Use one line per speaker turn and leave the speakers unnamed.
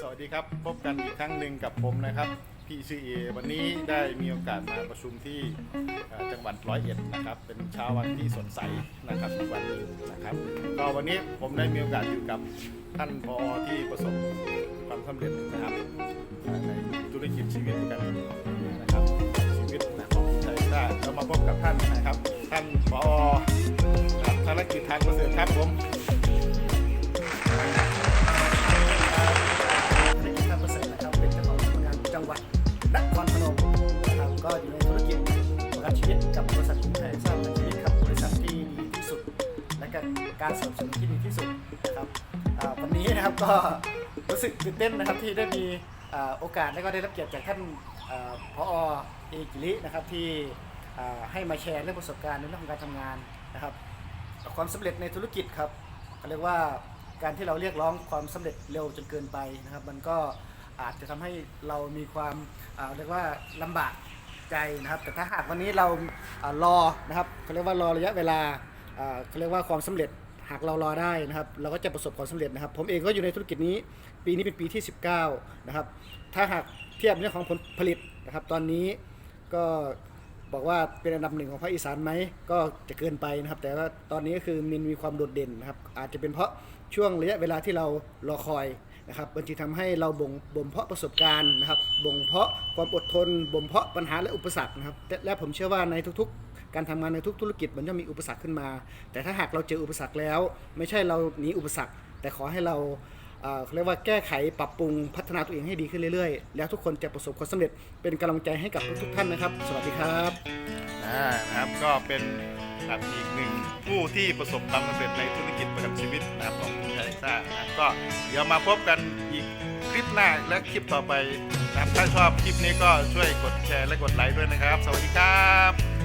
สวัสดีครับ พบกันอีกครั้งหนึ่งกับผมนะครับ พี่ซีเอวันนี้ได้มีโอกาสมาประชุมที่จังหวัดร้อยเอ็ดนะครับ เป็นเช้าวันที่สดใสนะครับวันนึงนะครับ ก็วันนี้ผมได้มีโอกาสอยู่กับท่านพอที่ประสบความสำเร็จนะครับในธุรกิจชีวิตกันนะครับ ชีวิตนะของไทยได้เรามาพบกับท่านนะครับ ท่านพอครับภารกิจทางเกษตรครับผม
ประกันชีวิตกับบริษัทกรุงไทยสร้างประกันชีวิตครับบริษัทที่ดีที่สุด และก็การสนับสนุนที่ดีที่สุดนะครับวันนี้นะครับก็รู้สึกตื่นเต้นนะครับที่ได้มีอโอกาสและก็ได้รับเกียรติจากท่านอ่าพอเอกิรินะครับที่ให้มาแชร์เรื่องประสบการณ์ในเรื่องของการทำงานนะครับ ความสำเร็จในธุรกิจครับเขาเรียกว่าการที่เราเรียกร้องความสำเร็จเร็วจนเกินไปนะครับ มันก็อาจจะทำให้เรามีความเรียกว่าลำบาก ใจนะครับ แต่ถ้าหากวันนี้เรารอนะครับเขาเรียกว่ารอระยะเวลาเขาเรียกว่าความสำเร็จหากเรารอได้นะครับ เราก็จะประสบความสำเร็จนะครับ ผมเองก็อยู่ในธุรกิจนี้ ปีนี้เป็นปีที่ 19 นะครับ ถ้าหากเทียบเรื่องของผลผลิตนะครับ ตอนนี้ก็บอกว่าเป็นอันดับหนึ่งของภาคอีสานไหมก็จะเกินไปนะครับ แต่ว่าตอนนี้ก็คือมันมีความโดดเด่นนะครับ อาจจะเป็นเพราะช่วงระยะเวลาที่เรารอคอย นะครับมันจึงทำให้เราบ่งบ่มเพาะประสบการณ์นะครับบ่มเพาะความอดทนบ่มเพาะปัญหาและอุปสรรคนะครับและและผมเชื่อว่าในทุกๆ การทำงานในทุกธุรกิจมันจะมีอุปสรรคขึ้นมา แต่ถ้าหากเราเจออุปสรรคแล้ว ไม่ใช่เราหนีอุปสรรค แต่ขอให้เราเอ่อเขาเรียกว่าแก้ไขปรับปรุงพัฒนาตัวเองให้ดีขึ้นเรื่อยๆ แล้วทุกคนจะประสบความสำเร็จเป็นกำลังใจให้กับทุกๆท่านนะครับ สวัสดีครับ
อ่านะครับก็เป็นนะครับอีกหนึ่งผู้ที่ประสบความสำเร็จในธุรกิจประกันชีวิตนะครับของคุณชายซ่านะครับ ก็เดี๋ยวมาพบกันอีกคลิปหน้าและคลิปต่อไปนะครับถ้าชอบคลิปนี้ก็ช่วยกดแชร์และกดไลค์ด้วยนะครับ สวัสดีครับ